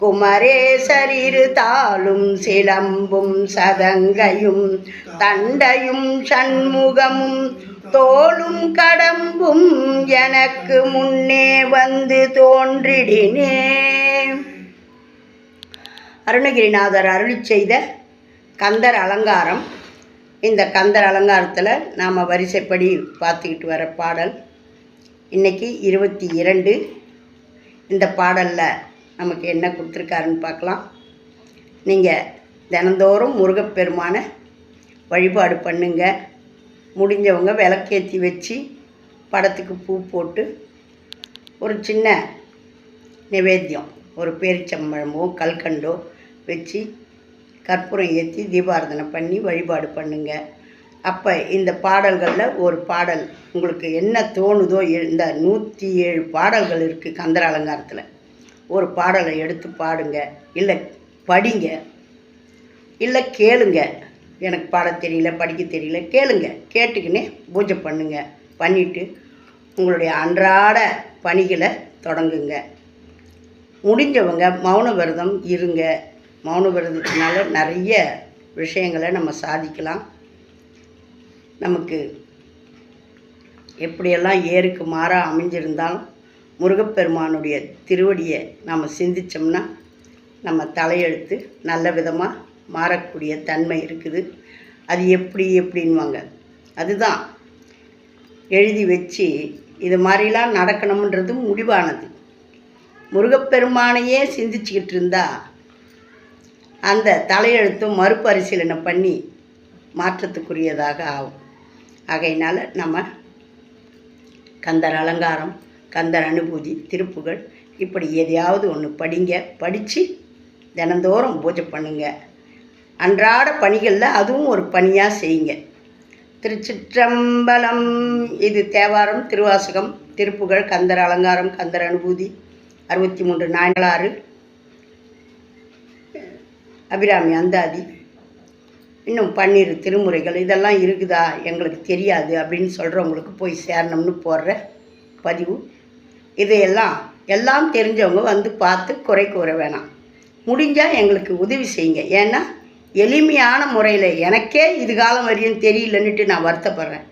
குமரேசரிரு தாளும் சிலம்பும் சதங்கையும் தண்டையும் சண்முகமும் தோளும் கடம்பும் எனக்கு முன்னே வந்து தோன்றிடினே. அருணகிரிநாதர் அருளி செய்த கந்தர் அலங்காரம். இந்த கந்தர் அலங்காரத்தில் நாம் வரிசைப்படி பார்த்துக்கிட்டு வர பாடல். இன்னைக்கு இருபத்தி இரண்டு. இந்த பாடலில் நமக்கு என்ன கொடுத்துருக்காருன்னு பார்க்கலாம். நீங்கள் தினந்தோறும் முருகப்பெருமானை வழிபாடு பண்ணுங்க. முடிஞ்சவங்க விளக்கேற்றி வச்சு படத்துக்கு பூ போட்டு ஒரு சின்ன நிவேத்தியம் ஒரு பேரிச்சம்பழமோ கல்கண்டோ வச்சு கற்பூரம் ஏற்றி தீபாரதனை பண்ணி வழிபாடு பண்ணுங்க. அப்போ இந்த பாடல்களில் ஒரு பாடல் உங்களுக்கு என்ன தோணுதோ இந்த நூற்றி ஏழு பாடல்கள் இருக்குது கந்தர அலங்காரத்தில். ஒரு பாடலை எடுத்து பாடுங்க. இல்லை படிங்க. இல்லை கேளுங்க. எனக்கு பாட தெரியல படிக்க தெரியல கேளுங்க. கேட்டுக்கினே பூஜை பண்ணுங்க. பண்ணிவிட்டு உங்களுடைய அன்றாட பணிகளை தொடங்குங்க. முடிஞ்சவங்க மௌன விரதம் இருங்க. மௌன விரதத்தினால நிறைய விஷயங்களை நம்ம சாதிக்கலாம். நமக்கு எப்படியெல்லாம் ஏருக்கு மாறாக அமைஞ்சிருந்தாலும் முருகப்பெருமானுடைய திருவடியை நாம் சிந்திச்சோம்னா நம்ம தலையெழுத்து நல்ல விதமாக மாறக்கூடிய தன்மை இருக்குது. அது எப்படி எப்படின்வாங்க அதுதான். எழுதி வச்சு இது மாதிரிலாம் நடக்கணும்ன்றது முடிவானது. முருகப்பெருமானையே சிந்திச்சுக்கிட்டு இருந்தா அந்த தலையெழுத்தும் மறுபரிசீலனை பண்ணி மாற்றத்துக்குரியதாக ஆகும். ஆகையினால் நம்ம கந்தர் அலங்காரம் கந்தர் அனுபூதி திருப்புகள் இப்படி எதையாவது ஒன்று படிங்க படித்து தினந்தோறும் பூஜை பண்ணுங்க. அன்றாட பணிகளில் அதுவும் ஒரு பணியாக செய்யுங்க. திருச்சிற்றம்பலம் இது தேவாரம் திருவாசகம் திருப்புகழ் கந்தர் அலங்காரம் கந்தர் அனுபூதி அறுபத்தி மூன்று நாயலாறு அபிராமி அந்தாதி இன்னும் பன்னிரு திருமுறைகள் இதெல்லாம் இருக்குதா எங்களுக்கு தெரியாது அப்படின்னு சொல்கிறவங்களுக்கு போய் சேரணும்னு போடுற பதிவு. இதையெல்லாம் எல்லாம் தெரிஞ்சவங்க வந்து பார்த்து குறை கூற வேணாம். முடிஞ்சால் எங்களுக்கு உதவி செய்யுங்க. ஏன்னா எளிமையான முறையில் எனக்கே இது காலம் வரையும் தெரியலன்னுட்டு நான் வருத்தப்படுறேன்.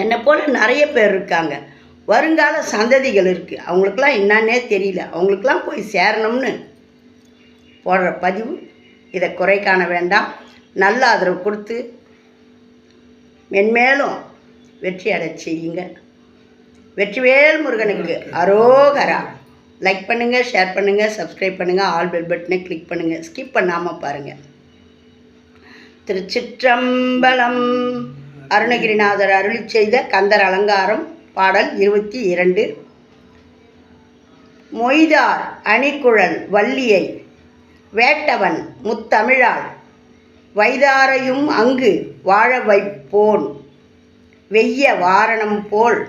என்னை போல் நிறைய பேர் இருக்காங்க. வருங்கால சந்ததிகள் இருக்குது அவங்களுக்கெல்லாம் என்னன்னே தெரியல. அவங்களுக்கெல்லாம் போய் சேரணும்னு போடுற பதிவு இதை குறை காண வேண்டாம். நல்ல ஆதரவு கொடுத்து மென்மேலும் வெற்றி அடை செய்யுங்க. வெற்றிவேல் முருகனுக்கு அரோகரா. லைக் பண்ணுங்கள் ஷேர் பண்ணுங்கள் சப்ஸ்கிரைப் பண்ணுங்கள் ஆல் பெல் பட்டனை கிளிக் பண்ணுங்கள் ஸ்கிப் பண்ணாமல் பாருங்கள் திருச்சிற்றம்பலம். அருணகிரிநாதர் அருளி செய்த கந்தர் அலங்காரம் பாடல் இருபத்தி இரண்டு. மொய்தார் அணிக்குழல் வள்ளியை வேட்டவன் முத்தமிழால் வைதாரையும் அங்கு வாழ வைப்போன். வெய்ய வாரணம் போல்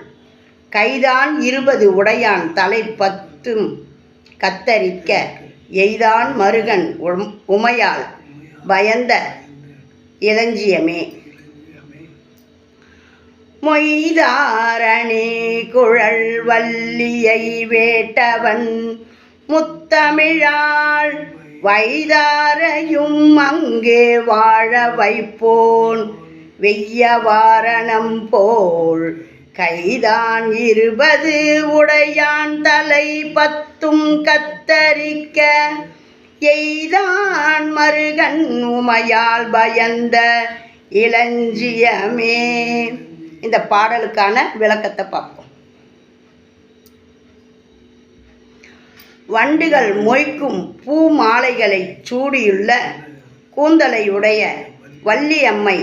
கைதான் இருபது உடையான் தலை பத்தும் கத்தரிக்க எய்தான் மருகன் உம்- உமையால் பயந்த இளஞ்சியமே. மொய்தாரணி குழல் வள்ளியை வேட்டவன் முத்தமிழாள் வைதாரையும் அங்கே வாழ வைப்போன் வெய்ய வாரணம் போல் கைதான் இருபது உடையான் தலை பத்தும் கத்தரிக்க. எய்தான் மருகன் உமையால் பயந்த இளஞ்சியமே. இந்த பாடலுக்கான விளக்கத்தை பார்ப்போம். வண்டுகள் மொய்க்கும் பூ மாலைகளை சூடியுள்ள கூந்தலையுடைய வள்ளியம்மை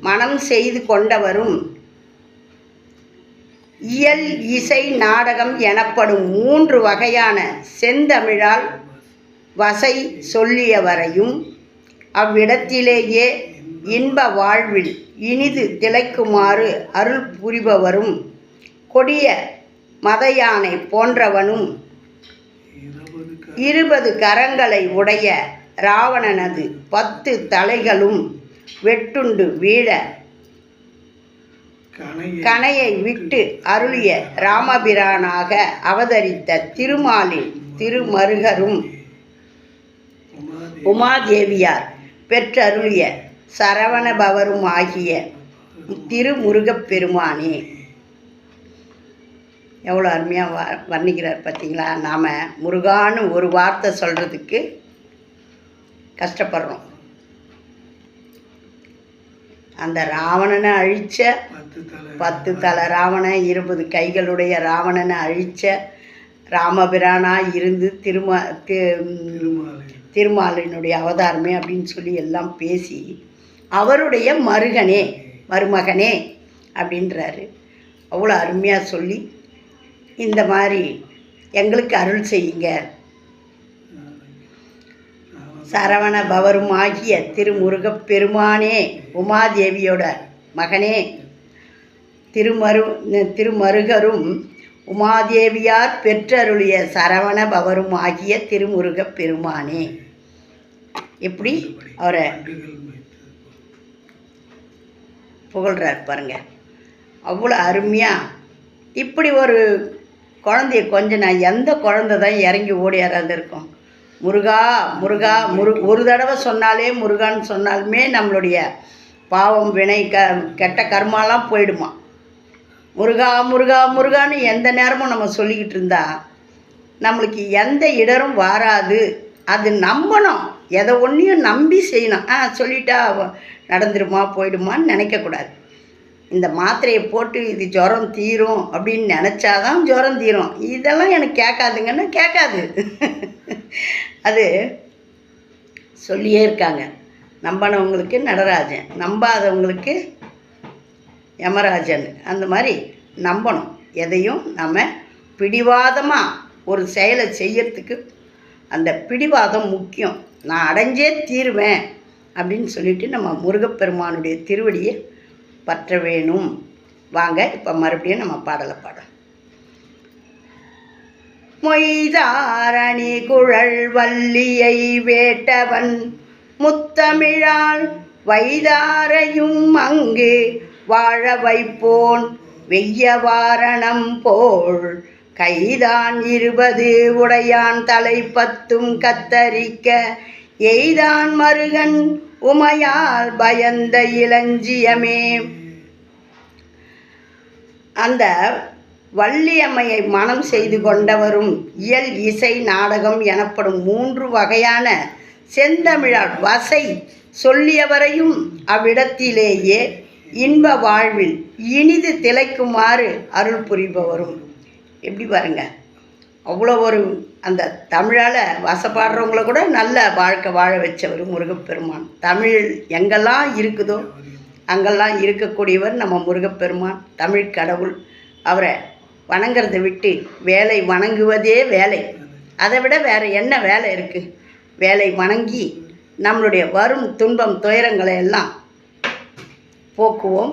மனம் செய்து கொண்டவரும் இயல் இசை நாடகம் எனப்படும் மூன்று வகையான செந்தமிழால் வசை சொல்லியவரையும் அவ்விடத்திலேயே இன்ப வாழ்வில் இனிது திளைக்குமாறு அருள் புரிபவரும் கொடிய மதயானை போன்றவனும் இருபது கரங்களை உடைய ராவணனது பத்து தலைகளும் வெட்டுண்டு வீழ கணையை விட்டு அருளிய ராமபிரானாக அவதரித்த திருமாலின் திருமருகரும் உமாதேவியார் பெற்றருளிய சரவணபவரும் ஆகிய திருமுருகப் பெருமானே எவ்வளோ அருமையாக வ வர்ணிக்கிறார் பார்த்தீங்களா? நாம் முருகான்னு ஒரு வார்த்தை சொல்கிறதுக்கு கஷ்டப்படுறோம். அந்த ராவணனை அழித்த பத்து தலை ராவணன். இருபது கைகளுடைய ராவணனை அழித்த ராமபிரானாக இருந்து திருமா திருமாலினுடைய அவதாரமே அப்படின்னு சொல்லி எல்லாம் பேசி அவருடைய மருகனே மருமகனே அப்படின்றாரு. அவ்வளோ அருமையாக சொல்லி இந்த மாதிரி எங்களுக்கு அருள் செய்யுங்க. சரவண பவரும் ஆகிய திருமுருகப் பெருமானே உமாதேவியோட மகனே திருமரு திருமருகரும் உமாதேவியார் பெற்றருளிய சரவண பவரும் ஆகிய திருமுருகப் பெருமானே. எப்படி அவரை புகழ்கிறார் பாருங்க. அவ்வளோ அருமையாக இப்படி ஒரு குழந்தைய கொஞ்சம் நான் எந்த குழந்தை தான் இறங்கி ஓடி யாராவது இருக்கும். முருகா முருகா முரு ஒரு தடவை சொன்னாலே முருகான்னு சொன்னாலுமே நம்மளுடைய பாவம் வினை க கெட்ட கர்மாலாம் போயிடுமா? முருகா முருகா முருகான்னு எந்த நேரமும் நம்ம சொல்லிக்கிட்டு இருந்தா நம்மளுக்கு எந்த இடரும் வாராது. அது நம்பணும். எதை ஒன்றையும் நம்பி செய்யணும். ஆ சொல்லிட்டா நடந்துருமா போயிடுமான்னு நினைக்கக்கூடாது. இந்த மாத்திரையை போட்டு இது ஜுரம் தீரும் அப்படின்னு நினச்சாதான் ஜுரம் தீரும். இதெல்லாம் எனக்கு கேட்காதுங்கன்னா கேட்காது. அது சொல்லியே இருக்காங்க. நம்பினவங்களுக்கு நடராஜன் நம்பாதவங்களுக்கு யமராஜன். அந்த மாதிரி நம்பணும். எதையும் நம்ம பிடிவாதமாக ஒரு செயலை செய்யறதுக்கு அந்த பிடிவாதம் முக்கியம். நான் அடைஞ்சே தீருவேன் அப்படின்னு சொல்லிட்டு நம்ம முருகப்பெருமானுடைய திருவடியை பற்ற வேணும் வாங்க இப்போ மறுபடியும் நம்ம பாடலை பாடலாம். மொய்தாரணி குழல் வள்ளியை வேட்டவன் முத்தமிழால் வைதாரையும் அங்கு வாழ வைப்போன் வெய்ய வாரணம் போல். கைதான் இருபது உடையான் தலை பத்தும் கத்தரிக்க எய்தான் மருகன் உமையால் பயந்த இளஞ்சியமே. அந்த வள்ளியம்மையை மனம் செய்து கொண்டவரும் இயல் இசை நாடகம் எனப்படும் மூன்று வகையான செந்தமிழால் வசை சொல்லியவரையும் அவ்விடத்திலேயே இன்ப வாழ்வில் இனிது திளைக்குமாறு அருள் புரிபவரும். எப்படி பாருங்கள் அவ்வளோ ஒரு அந்த தமிழால் வசப்பாடுறவங்கள கூட நல்ல வாழ்க்கை வாழ வச்சவர் முருகப்பெருமான். தமிழ் எங்கெல்லாம் இருக்குதோ அங்கெல்லாம் இருக்கக்கூடியவர் நம்ம முருகப்பெருமான் தமிழ் கடவுள். அவரை வணங்கிறத விட்டு வேலை வணங்குவதே வேலை. அதை விட வேறு என்ன வேலை இருக்குது வேலை வணங்கி நம்மளுடைய வரும் துன்பம் துயரங்களை எல்லாம் போக்குவோம்.